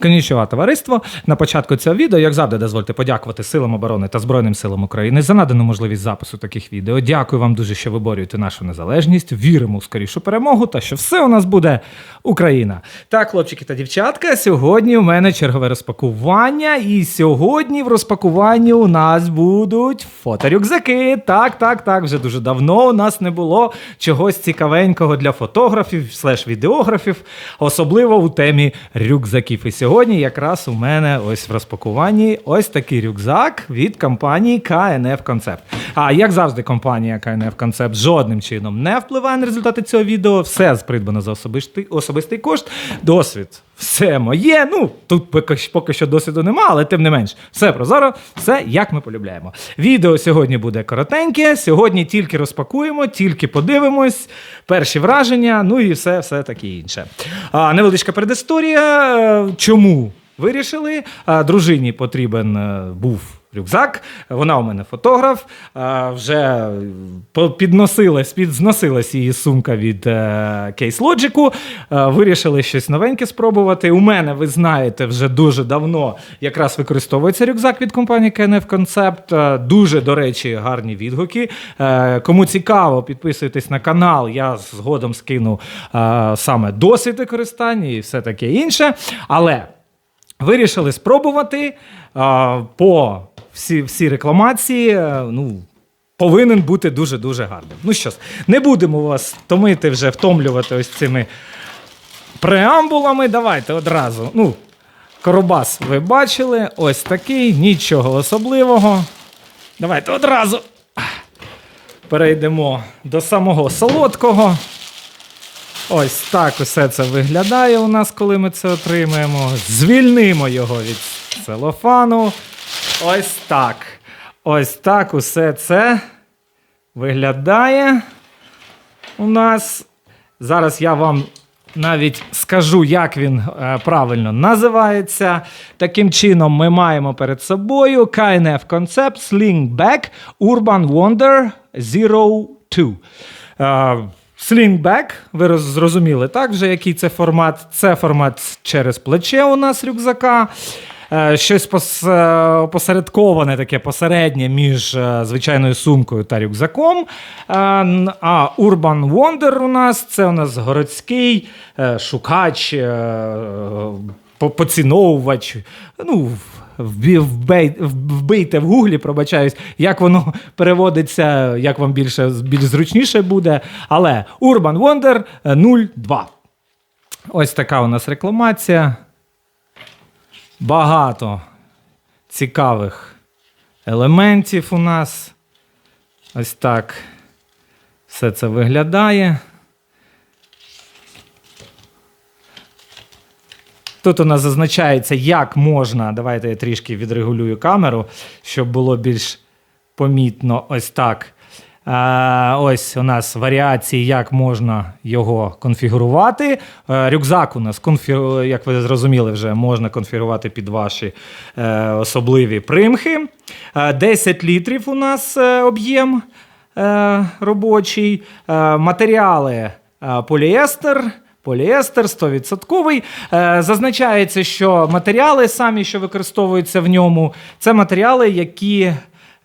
Конічова товариство. На початку цього відео, як завжди, дозвольте подякувати Силам оборони та Збройним силам України за надану можливість запису таких відео. Дякую вам дуже, що ви борюєте нашу незалежність. Віримо в скорішу перемогу та що все у нас буде Україна. Так, хлопчики та дівчатка, сьогодні у мене чергове розпакування, і сьогодні в розпакуванні у нас будуть фоторюкзаки. Так, так, так. Вже дуже давно у нас не було чогось цікавенького для фотографів слеш відеографів, особливо у темі рюкзаків. І сьогодні якраз у мене ось в розпакуванні ось такий рюкзак від компанії KNF Concept. А як завжди, компанія KNF Concept жодним чином не впливає на результати цього відео. Все придбано за особистий, особистий кошт. Досвід. Все моє. Ну тут поки, поки що досвіду нема, але тим не менш, все прозоро, все як ми полюбляємо. Відео сьогодні буде коротеньке. Сьогодні тільки розпакуємо, тільки подивимось, перші враження, ну і все, все таке інше. А, невеличка предісторія. Е, Чому вирішили? А, дружині потрібен е, був. Рюкзак, вона у мене фотограф. Вже підносилась, підзносилась її сумка від Case Logic. Вирішили щось новеньке спробувати. У мене, ви знаєте, вже дуже давно якраз використовується рюкзак від компанії KNF Concept. Дуже, до речі, гарні відгуки. Кому цікаво, підписуйтесь на канал. Я згодом скину саме досвід використання і все таке інше. Але Вирішили спробувати по всі, всі рекламації. е, Ну, повинен бути дуже-дуже гарним. Ну що ж, не будемо вас томити вже втомлювати ось цими преамбулами. Давайте одразу. Ну, Коробас ви бачили, ось такий, нічого особливого. Давайте одразу перейдемо до самого солодкого. Ось так усе це виглядає у нас, коли ми це отримаємо. Звільнимо його від целофану. Ось так. Ось так усе це виглядає у нас. Зараз я вам навіть скажу, як він е, правильно називається. Таким чином, ми маємо перед собою KNF Concept Slingback Urban Wonder 02. Е, Slingback, ви зрозуміли, так вже який це формат? Це формат через плече у нас рюкзака. Е, Щось пос, е, посередковане, таке посереднє між е, звичайною сумкою та рюкзаком. А Urban Wonder у нас це у нас городський шукач, поціновувач. Ну, вбийте в гуглі, пробачаюсь, як воно переводиться, як вам більше більш зручніше буде. Але Urban Wonder е, 02. Ось така у нас рекламація. Багато цікавих елементів у нас. Ось так все це виглядає. Тут у нас зазначається, як можна. Давайте я трішки відрегулюю камеру, щоб було більш помітно. Ось так. Е, ось у нас варіації, як можна його конфігурувати. Е, рюкзак у нас, як ви зрозуміли, вже можна конфігурувати під ваші е, особливі примхи. Е, 10 літрів у нас об'єм робочий. Матеріали поліестер. Поліестер 100%. Е, Зазначається, що матеріали самі, що використовуються в ньому, це матеріали, які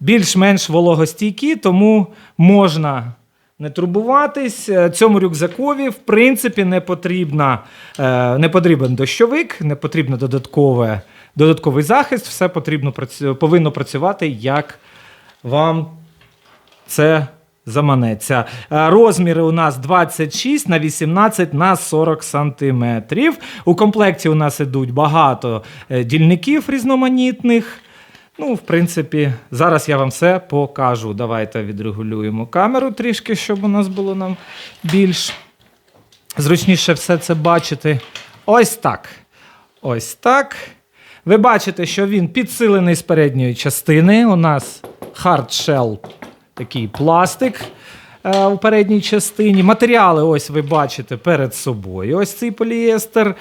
більш-менш вологостійкі, тому можна не турбуватись. Е, Цьому рюкзакові, в принципі, не, потрібна, е, не потрібен дощовик, не потрібен додаткове, додатковий захист. Все потрібно, повинно працювати, як вам це заманеться. Е, Розміри у нас 26 на 18 на 40 сантиметрів. У комплекті у нас ідуть багато дільників різноманітних. Ну, в принципі, зараз я вам все покажу. Давайте відрегулюємо камеру трішки, щоб у нас було нам більш зручніше все це бачити. Ось так. Ось так. Ви бачите, що він підсилений з передньої частини. У нас hard shell, такий пластик е, у передній частині. Матеріали, ось ви бачите перед собою. Ось цей поліестер.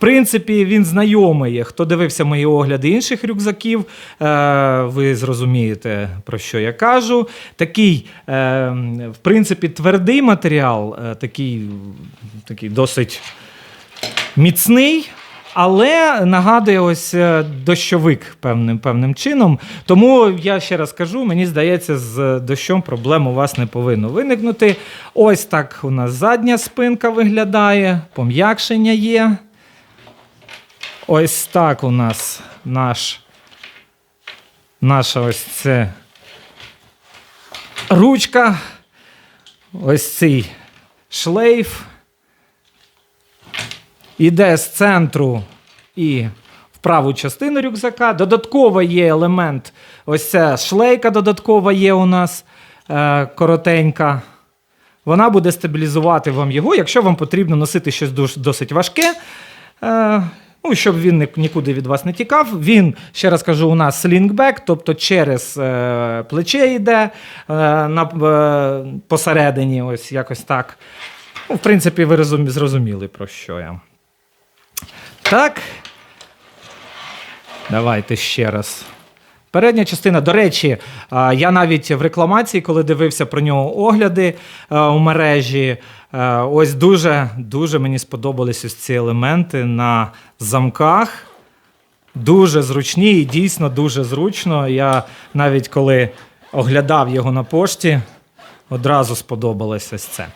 Принципі, він знайомий. Хто дивився мої огляди інших рюкзаків, е, ви зрозумієте, про що я кажу. Такий, е, в принципі, твердий матеріал, е, такий, такий досить міцний. Але нагадує ось дощовик певним певним чином. Тому я ще раз кажу: мені здається, з дощом проблем у вас не повинно виникнути. Ось так у нас задня спинка виглядає, пом'якшення є. Ось так у нас наш, наша ось це ручка. Ось цей шлейф. Іде з центру і в праву частину рюкзака. Додатково є елемент. Ось ця шлейка додаткова є у нас е, коротенька. Вона буде стабілізувати вам його, якщо вам потрібно носити щось досить важке. Е, ну, щоб він нікуди від вас не тікав. Він, ще раз кажу, у нас слінгбек, тобто через е, плече йде е, на, е, посередині, ось якось так. Ну, в принципі, ви розум- зрозуміли, про що я. Так. Давайте ще раз. Передня частина, до речі, я навіть в рекламації, коли дивився про нього огляди е, у мережі, е, ось дуже, дуже мені сподобались ось ці елементи на замках. Дуже зручні і дійсно дуже зручно. Я навіть коли оглядав його на пошті, одразу сподобалось ось це.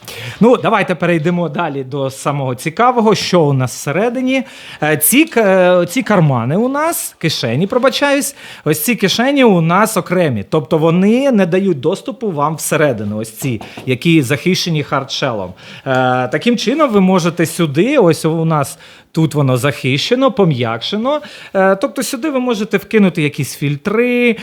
Ну, давайте перейдемо далі до самого цікавого, що у нас всередині. Е, Ці, е, ці кармани у нас, кишені, пробачаюсь, ось ці кишені у нас окремі. Тобто вони не дають доступу вам всередину, ось ці, які захищені хардшелом. Е, таким чином, ви можете сюди, ось у нас Тут воно захищено, пом'якшено. Тобто сюди ви можете вкинути якісь фільтри,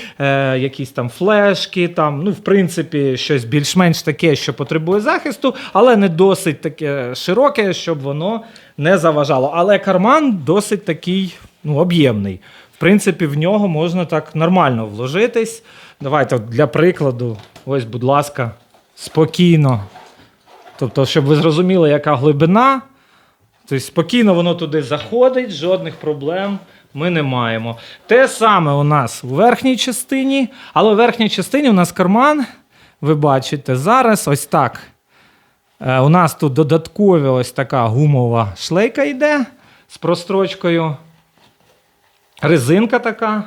якісь там флешки, там, ну, в принципі, щось більш-менш таке, що потребує захисту, але не досить таке широке, щоб воно не заважало. Але карман досить такий ну, об'ємний. В принципі, в нього можна так нормально вложитись. Давайте для прикладу, ось, будь ласка, спокійно. Тобто, щоб ви зрозуміли, яка глибина. Тобто спокійно воно туди заходить, жодних проблем ми не маємо. Те саме у нас у верхній частині, але у верхній частині у нас карман, ви бачите, зараз ось так. Е, у нас тут додаткові ось така гумова шлейка йде з прострочкою. Резинка така.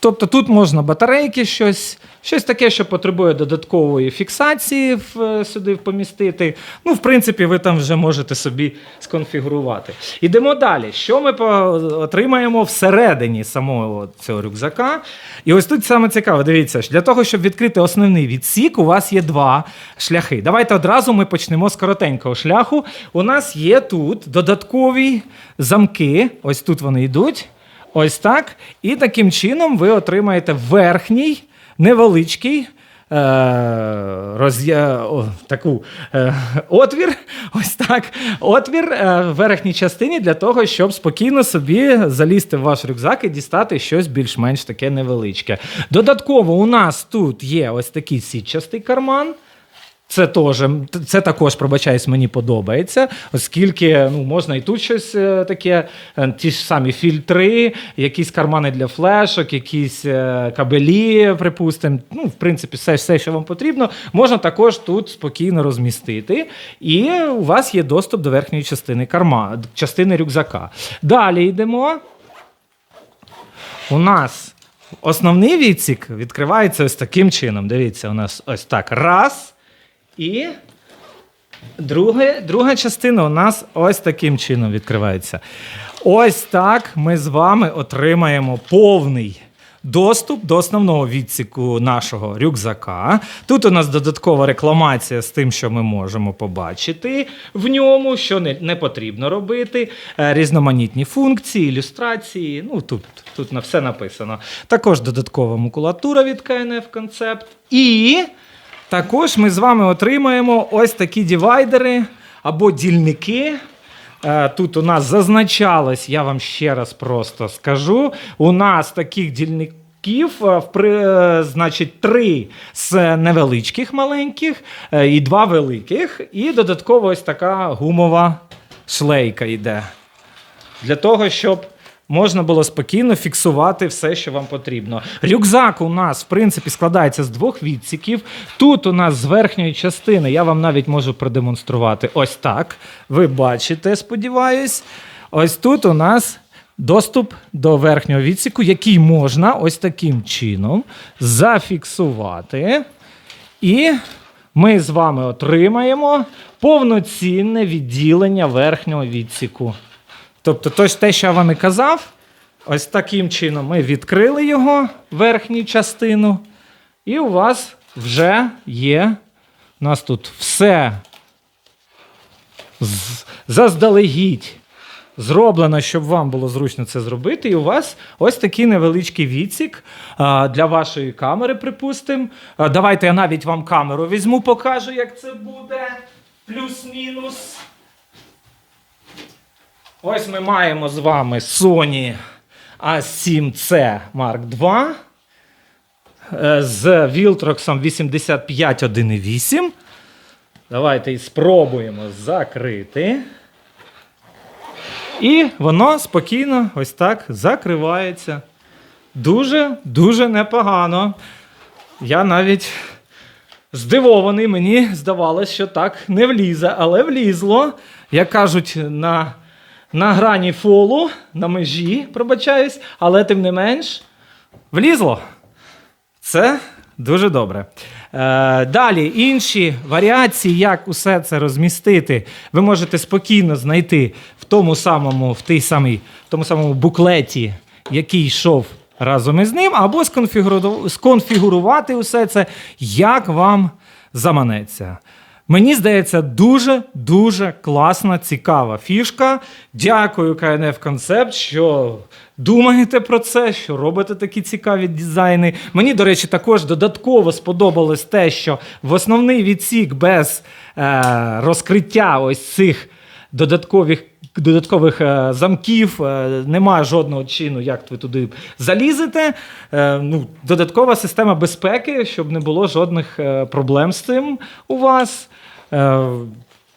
Тобто тут можна батарейки, щось, щось таке, що потребує додаткової фіксації в, е, сюди помістити. Ну, в принципі, ви там вже можете собі сконфігурувати. Ідемо далі. Що ми отримаємо всередині самого цього рюкзака? І ось тут саме цікаво, дивіться, для того, щоб відкрити основний відсік, у вас є два шляхи. Давайте одразу ми почнемо з коротенького шляху. У нас є тут додаткові замки. Ось тут вони йдуть. Ось так. І таким чином ви отримаєте верхній невеличкий. Е, роз'я... таку е, отвір, ось так, отвір е, в верхній частині для того, щоб спокійно собі залізти в ваш рюкзак і дістати щось більш-менш таке невеличке. Додатково у нас тут є ось такий сітчастий карман. Це теж, це також, пробачаюсь, мені подобається, оскільки ну, можна і тут щось е, таке, е, ті ж самі фільтри, якісь кармани для флешок, якісь е, кабелі, припустимо. Ну, в принципі, все, все, що вам потрібно, можна також тут спокійно розмістити. І у вас є доступ до верхньої частини карма, частини рюкзака. Далі йдемо. У нас основний відсік відкривається ось таким чином. Дивіться, у нас ось так. Раз. І друге, друга частина у нас ось таким чином відкривається. Ось так ми з вами отримаємо повний. Доступ до основного відсіку нашого рюкзака. Тут у нас додаткова рекламація з тим, що ми можемо побачити в ньому, що не, не потрібно робити. Е, Різноманітні функції, ілюстрації. Ну тут, тут на все написано. Також додаткова макулатура від KNF Concept. І також ми з вами отримаємо ось такі дівайдери або дільники. Е, Тут у нас зазначалось, я вам ще раз просто скажу. У нас таких дільників, е, е, значить, три з невеличких маленьких і два великих. І додатково ось така гумова шлейка йде. Для того, щоб можна було спокійно фіксувати все, що вам потрібно. Рюкзак у нас, в принципі, складається з двох відсіків. Тут у нас з верхньої частини, я вам навіть можу продемонструвати ось так. Ви бачите, сподіваюсь. ось тут у нас доступ до верхнього відсіку, який можна ось таким чином зафіксувати. І ми з вами отримаємо повноцінне відділення верхнього відсіку. Тобто, то те, що я вам і казав, ось таким чином ми відкрили його верхню частину, і у вас вже є. У нас тут все заздалегідь зроблено, щоб вам було зручно це зробити. І у вас ось такий невеличкий відсік для вашої камери, припустимо. Давайте я навіть вам камеру візьму, покажу, як це буде. Плюс-мінус. Ось ми маємо з вами Sony A7C Mark II е, з Viltrox 85.1.8. Давайте спробуємо закрити. І воно спокійно ось так закривається. Дуже, дуже непогано. Я навіть здивований, мені здавалось, що так не влізе, але влізло. Як кажуть, на, на грані фолу, на межі, пробачаюсь, але тим не менш, влізло. Це дуже добре. Е, далі інші варіації, як усе це розмістити, ви можете спокійно знайти в тому самому, в тій самій, в тому самому буклеті, який йшов разом із ним, або сконфігуру- сконфігурувати усе це, як вам заманеться. Мені здається, дуже дуже класна, цікава фішка. Дякую КНФ Концепт, що думаєте про це, що робите такі цікаві дизайни. Мені, до речі, також додатково сподобалось те, що в основний відсік без е, розкриття ось цих додаткових. Додаткових е, замків, е, немає жодного чину, як ви туди залізете. Е, ну, додаткова система безпеки, щоб не було жодних проблем з цим у вас.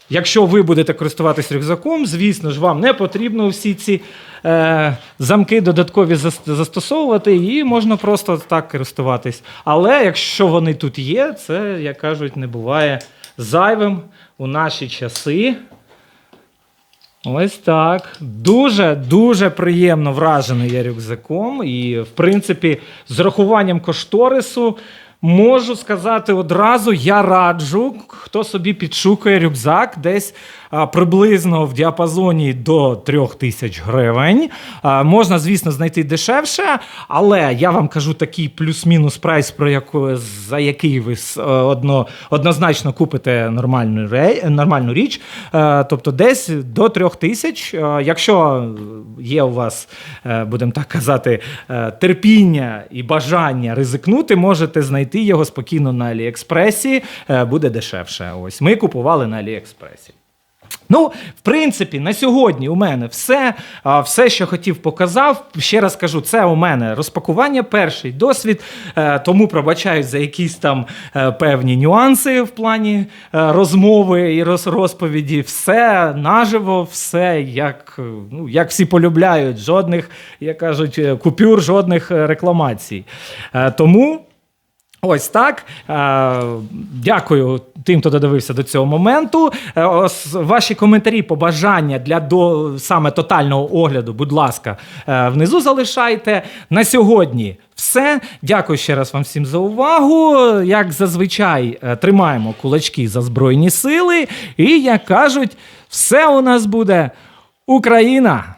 Якщо ви будете користуватись рюкзаком, звісно ж, вам не потрібно всі ці замки додаткові застосовувати, і можна просто так користуватись. Але якщо вони тут є, це, як кажуть, не буває зайвим у наші часи. Ось так. Дуже дуже приємно вражений я рюкзаком. І, в принципі, з рахуванням кошторису можу сказати одразу: я раджу, хто собі підшукує рюкзак десь приблизно в діапазоні до 3 тисяч гривень. Можна, звісно, знайти дешевше, але я вам кажу такий плюс-мінус прайс, про яку, за який ви е, одно, однозначно купите нормальну, нормальну річ. Е, Тобто десь до 3 тисяч. Е, Якщо є у вас, будемо так казати, терпіння і бажання ризикнути, можете знайти його спокійно на Аліекспресі, е, буде дешевше. Ось ми купували на Аліекспресі. Ну, в принципі, на сьогодні у мене все. Все, що хотів, показав. Ще раз кажу, це у мене розпакування, перший досвід. е, Тому пробачаюсь за якісь там е, певні нюанси в плані розмови і розповіді. Все наживо, все як, ну, як всі полюбляють. Жодних, як кажуть, купюр, жодних рекламацій. Тому. Ось так. Е, Дякую тим, хто додивився до цього моменту. Е, Ваші коментарі, побажання для до саме тотального огляду, будь ласка, е, внизу залишайте. На сьогодні все. Дякую ще раз вам всім за увагу. Як зазвичай, тримаємо кулачки за Збройні сили. І як кажуть, все у нас буде Україна!